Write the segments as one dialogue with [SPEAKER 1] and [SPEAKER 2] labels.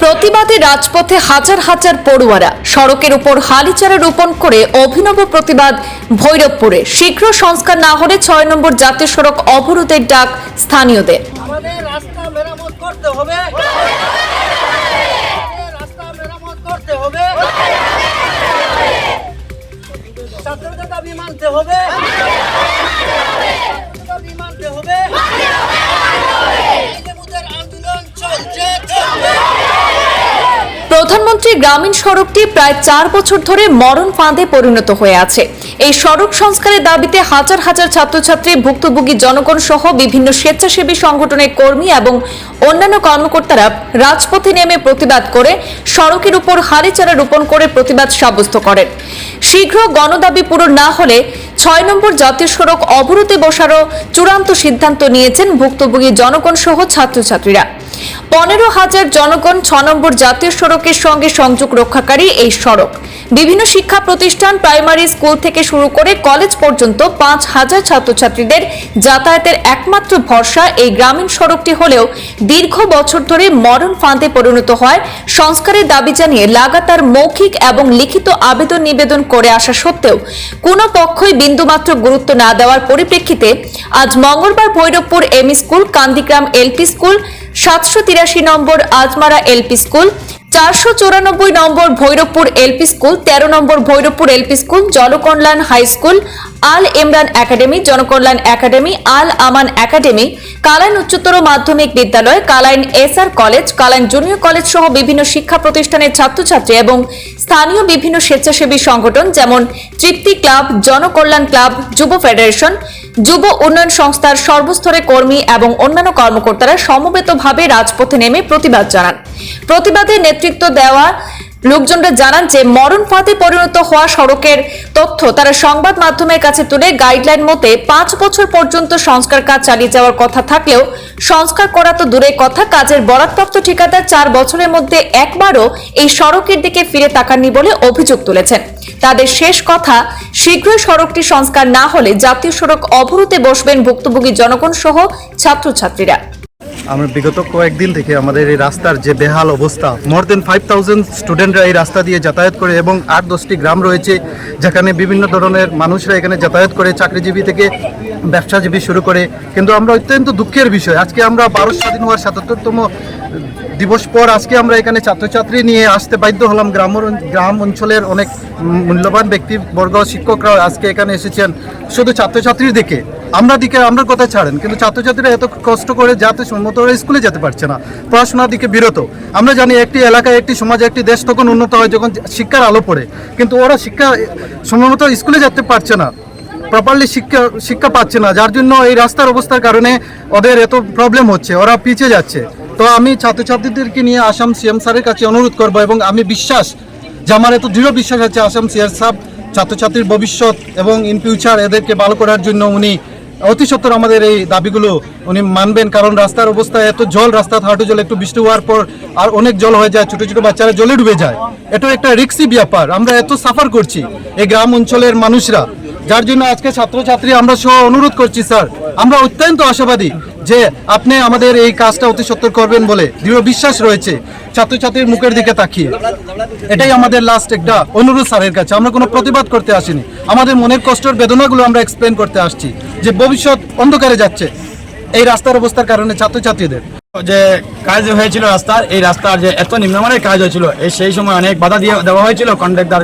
[SPEAKER 1] প্রতিবাদে রাজপথে হাজার হাজার পড়ুয়ারা সড়কের উপর হালিচারা রোপণ করে অভিনব প্রতিবাদ ভৈরবপুরে। শীঘ্র সংস্কার না হলে ছয় নম্বর জাতীয় সড়ক অবরোধের ডাক স্থানীয়দের।
[SPEAKER 2] আমাদের রাস্তা মেরামত করতে হবে। মানতে হবে। মানতে হবে।
[SPEAKER 1] প্রধানমন্ত্রী গ্রামীণ সড়কটি প্রায় চার বছর ধরে মরণ ফাঁদে পরিণত হয়ে আছে। এই সড়ক সংস্কারের দাবিতে হাজার হাজার ছাত্রছাত্রী, ভুক্তভোগী জনগণ সহ বিভিন্ন স্বেচ্ছাসেবী সংগঠনের কর্মী এবং অন্যান্য কর্মকর্তারা রাজপথে নেমে প্রতিবাদ করে সড়কের উপর হারিচারা রোপণ করে প্রতিবাদ সাব্যস্ত করেন। শীঘ্র গণদাবি পূরণ না হলে ছয় নম্বর জাতীয় সড়ক অবরোধে বসারও চূড়ান্ত সিদ্ধান্ত নিয়েছেন ভুক্তভোগী জনগণ সহ ছাত্রছাত্রীরা। পনেরো হাজার জনগণ ছ নম্বর জাতীয় সড়কের সঙ্গে সংযোগ রক্ষাকারী এই সড়ক। বিভিন্ন শিক্ষা প্রতিষ্ঠান প্রাইমারি স্কুল থেকে শুরু করে কলেজ পর্যন্ত পাঁচ হাজার ছাত্রছাত্রীদের যাতায়াতের একমাত্র ভরসা এই গ্রামীণ সড়কটি হলেও দীর্ঘ বছর ধরে মরণ ফাঁদে পরিণত হয়। সংস্কারের দাবি জানিয়ে লাগাতার মৌখিক এবং লিখিত আবেদন নিবেদন করে আসা সত্ত্বেও কোনো পক্ষই বিন্দুমাত্র গুরুত্ব না দেওয়ার পরিপ্রেক্ষিতে আজ মঙ্গলবার Bhairabpur M school, Kandigram LP school, সাতশো তিরাশি নম্বর আজমারা এলপি স্কুল চারশো চৌরানব্বই নম্বর ভৈরবপুর এলপি স্কুল, তেরো নম্বর Bhairabpur LP school, Janakalyan high school, Al Imran academy, Janakalyan academy, Al Aman academy, Kalain উচ্চতর মাধ্যমিক বিদ্যালয়, Kalain SR college, Kalain junior college সহ বিভিন্ন শিক্ষা প্রতিষ্ঠানের ছাত্রছাত্রী এবং স্থানীয় বিভিন্ন স্বেচ্ছাসেবী সংগঠন যেমন তৃপ্তি ক্লাব, জনকল্যাণ ক্লাব, যুব ফেডারেশন, যুব উন্নয়ন সংস্থার সর্বস্তরের কর্মী এবং অন্যান্য কর্মকর্তারা সমবেতভাবে রাজপথে নেমে প্রতিবাদ জানান। প্রতিবাদে নেতৃত্ব দেওয়া লোকজনরা জানান যে, মরণ ফাঁদে পরিণত হওয়া সড়কের তথ্য তারা সংবাদ মাধ্যমের কাছে তুলে গাইডলাইন মতে পাঁচ বছর পর্যন্ত সংস্কার কাজ চালিয়ে যাওয়ার কথা থাকলেও সংস্কার করা তো দূরের কথা, কাজের বরাদ্দপ্রাপ্ত ঠিকাদার চার বছরের মধ্যে একবারও এই সড়কের দিকে ফিরে তাকাননি বলে অভিযোগ তুলেছেন। তাদের শেষ কথা, শীঘ্রই সড়কটি সংস্কার না হলে জাতীয় সড়ক অবরোধে বসবেন ভুক্তভোগী জনগণ সহ ছাত্রছাত্রীরা।
[SPEAKER 3] আমরা বিগত কয়েকদিন থেকে আমাদের এই রাস্তার যে বেহাল অবস্থা মোর দেন ফাইভ থাউজেন্ড স্টুডেন্টরা এই রাস্তা দিয়ে যাতায়াত করে এবং আট দশটি গ্রাম রয়েছে যেখানে বিভিন্ন ধরনের মানুষরা এখানে যাতায়াত করে, চাকরিজীবী থেকে ব্যবসাজীবী শুরু করে। কিন্তু আমরা অত্যন্ত দুঃখের বিষয়, আজকে আমরা ভারত স্বাধীন হওয়ার সাতাত্তরতম দিবস পর আজকে আমরা এখানে ছাত্রছাত্রী নিয়ে আসতে বাধ্য হলাম। গ্রাম গ্রাম অঞ্চলের অনেক মূল্যবান ব্যক্তিবর্গ শিক্ষকরা আজকে এখানে এসেছেন। শুধু ছাত্রছাত্রীর দিকে আমরা দিকে আমরা কথা ছাড়েন? কিন্তু ছাত্রছাত্রীরা এত কষ্ট করে যাতে সম্মত স্কুলে যেতে পারছে না। পড়াশোনার দিকে বিরত। আমরা জানি একটি এলাকায়, একটি সমাজে, একটি দেশ তখন উন্নত হয় যখন শিক্ষার আলো পড়ে। কিন্তু ওরা শিক্ষা সম্ভবত স্কুলে যেতে পারছে না। প্রপারলি শিক্ষা শিক্ষা পাচ্ছে না। যার জন্য এই রাস্তার অবস্থার কারণে ওদের এত প্রবলেম হচ্ছে। ওরা পিছিয়ে যাচ্ছে। তো আমি ছাত্রছাত্রীদেরকে নিয়ে আসাম সিএম স্যারের কাছে অনুরোধ করব এবং আমি বিশ্বাস, যে আমার এত দৃঢ় বিশ্বাস আছে আসাম সিআর সাহেব, ছাত্রছাত্রীর ভবিষ্যৎ এবং ইন ফিউচার এদেরকে ভালো করার জন্য উনি অতি সত্তর আমাদের এই দাবিগুলো উনি মানবেন, কারণ রাস্তার অবস্থা এত জল, রাস্তা হাঁটু জল, একটু বৃষ্টি হওয়ার পর আর অনেক জল হয়ে যায়, ছোট ছোট বাচ্চারা জলে ডুবে যায়। এটা একটা রিক্সি ব্যাপার, আমরা এত সাফার করছি, এই গ্রাম অঞ্চলের মানুষরা। যার জন্য আজকে ছাত্রছাত্রী আমরা সহ অনুরোধ করছি, স্যার। আমরা অত্যন্ত আশাবাদী যে আপনি আমাদের এই কাজটা অতি সত্তর করবেন বলে দৃঢ় বিশ্বাস রয়েছে। ছাত্রছাত্রীর মুখের দিকে তাকিয়ে। এটাই আমাদের লাস্ট একটা অনুরোধ স্যারের কাছে। আমরা কোনো প্রতিবাদ করতে আসিনি। আমাদের মনের কষ্টের বেদনাগুলো আমরা এক্সপ্লেন করতে আসছি যে ভবিষ্যৎ অন্ধকারে যাচ্ছে। এই রাস্তার অবস্থার কারণে ছাত্রছাত্রীদের।
[SPEAKER 4] যে কাজ হয়েছিল রাস্তার, এই রাস্তার যে এত নিম্নমানের কাজ হয়েছিল সেই সময় অনেক বাধা দিয়ে দেওয়া হয়েছিল কন্ট্রাক্টর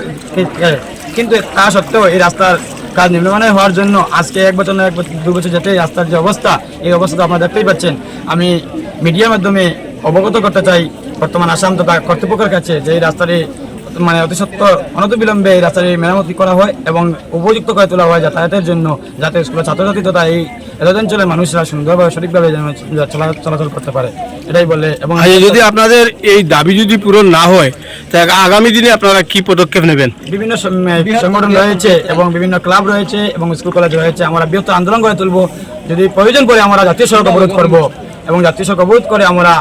[SPEAKER 4] কিন্তু তা সত্ত্বেও এই রাস্তার কাজ নিম্নমানের হওয়ার জন্য আজকে এক বছর না এক বছর দু বছর যেতে রাস্তার যে অবস্থা, এই অবস্থা আপনারা দেখতেই পাচ্ছেন। আমি মিডিয়ার মাধ্যমে অবগত করতে চাই বর্তমান আসাম তথা কর্তৃপক্ষের কাছে যে এই রাস্তাটি মানে অতি সত্য অনতিবিলম্বে এই রাস্তাটি মেরামতি করা হয় এবং উপযুক্ত করে তোলা হয় যাতায়াতের জন্য যাতে স্কুলের ছাত্রছাত্রী তথা এই এলাকা অঞ্চলের মানুষরা সুন্দরভাবে সঠিকভাবে চলা- চলাচল করতে পারে এটাই বলে এবং
[SPEAKER 5] যদি আপনাদের এই দাবি যদি পূরণ না হয় তা আগামী দিনে আপনারা কি পদক্ষেপ নেবেন?
[SPEAKER 4] বিভিন্ন সংগঠন রয়েছে এবং বিভিন্ন ক্লাব রয়েছে এবং স্কুল কলেজ রয়েছে আমরা বৃহত্তর আন্দোলন করে তুলব। যদি প্রয়োজন করে আমরা জাতীয় সড়ক অবরোধ করব এবং জাতীয় সড়ক অবরোধ করে আমরা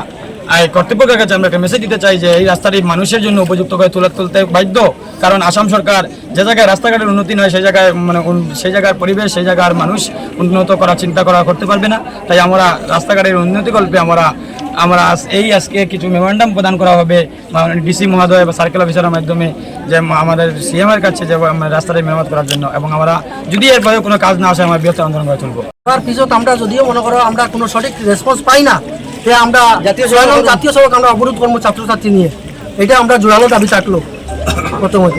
[SPEAKER 4] কর্তৃপক্ষের কাছে আমরা একটা মেসেজ দিতে চাই যে এই রাস্তাটি মানুষের জন্য উপযুক্ত করে তুলে তুলতে বাধ্য। কারণ আসাম সরকার যে জায়গায় রাস্তাঘাটের উন্নতি নয়, সেই জায়গায় মানে সেই জায়গার পরিবেশ, সেই জায়গার মানুষ উন্নত করার চিন্তা করা করতে পারবে না। তাই আমরা রাস্তাঘাটের উন্নতি কল্পে আমরা আমরা এই আজকে কিছু মেমোরেন্ডাম প্রদান করা হবে ডিসি মহোদয় বা সার্কেল অফিসারের মাধ্যমে যে আমাদের সিএম এর কাছে যে রাস্তাটি মেরামত করার জন্য। এবং আমরা যদি এরপরে কোনো কাজ না আসে, আমরা বৃহত্তর আন্দোলন করে তুলবো।
[SPEAKER 2] পিছত আমরা যদিও মনে করো আমরা কোনো সঠিক রেসপন্স পাই না আমরা জাতীয় জাতীয় সড়ক আমরা অবরোধ করব ছাত্রছাত্রী নিয়ে। এটা আমরা জোরালো দাবি থাকল প্রথমত।